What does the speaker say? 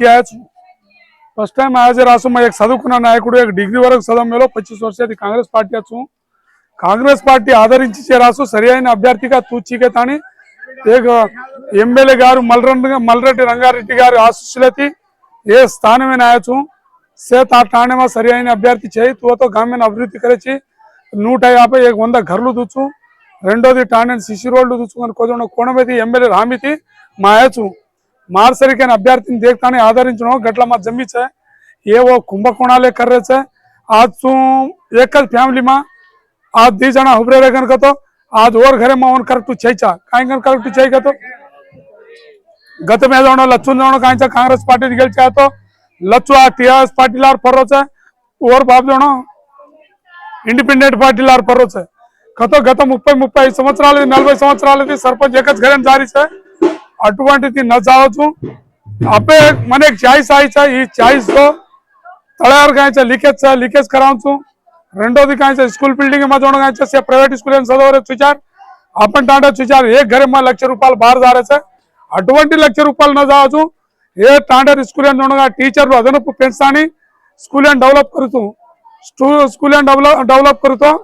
ત્યાં first time time આજે మా చదువుకున్న నాయకుడు డిగ్రీ వరకు చదవడంలో పచ్చిస్ వర్షాది కాంగ్రెస్ పార్టీ అచ్చు కాంగ్రెస్ పార్టీ ఆదరించి రాసు సరి అయిన అభ్యర్థిగా తూచికే తాని ఎమ్మెల్యే గారు మల్రెడ్డి మల్రెడ్డి రంగారెడ్డి గారి ఆశీస్సులతి ఏ స్థానమే నాయచు సేత ఆ ఠాణేમાં సరి అయిన అభ్యర్థి చేయి తువతో గ్రామీణ అభివృద్ధి కలిసి నూట యాభై వంద గర్లు దూచు రెండోది ఠాణే సిసి రోడ్లు కొద్దిగా కొంచెం కోణమేది ఎమ్మెల్యే రామితి మా ఆయచు अभ्यार्थिन మారుసరికైన అభ్యర్థిని దేక్తానే ఆదరించడం గట్ల మా జమ్మిచే ఏవో కుంభకోణాలే కర్రేచే आज तू एकच फॅमिलीमा आज दी जणा हुबरे रेगन करतो आज ओर घरे मावन कर तू छैचा काय कर कर तू छै करतो गत मे जाणो लच्छू जाणो कायचा काँग्रेस पार्टीत गेलचा तो लच्छू आ टीआरएस पार्टीलार फरोचा ओर बाप जाणो इंडिपेंडेंट पार्टीलार फरोचा कतो गत मुप्पै मुप्पै संवत्सराले नलबै संवत्सराले सरपंच एकच घरेन जारी छे 80 થી ન જાવ છું આપે મને 40 40 આઈસ આઈસ 40 તોળિયાર ગાય છે લીકેજ છે લીકેજ કરાઉં છું રંડોબી કાંઈ સ્કૂલ ફિલ્ડિંગમાં જોણ ગાય છે આ પ્રાઇવેટ સ્કૂલનો સદોરે વિચાર આપણ ટાંડર છે ચાર એક ઘરેમાં 10 લાખ રૂપિયા બહાર داره છે 80 લાખ રૂપિયા ન જાવ છું હે ટાંડર સ્કૂલનો જોણગા ટીચરને અધનપ પેન્સાન સ્કૂલને ડેવલપ કરું છું સ્કૂલને ડેવલપ કરું છું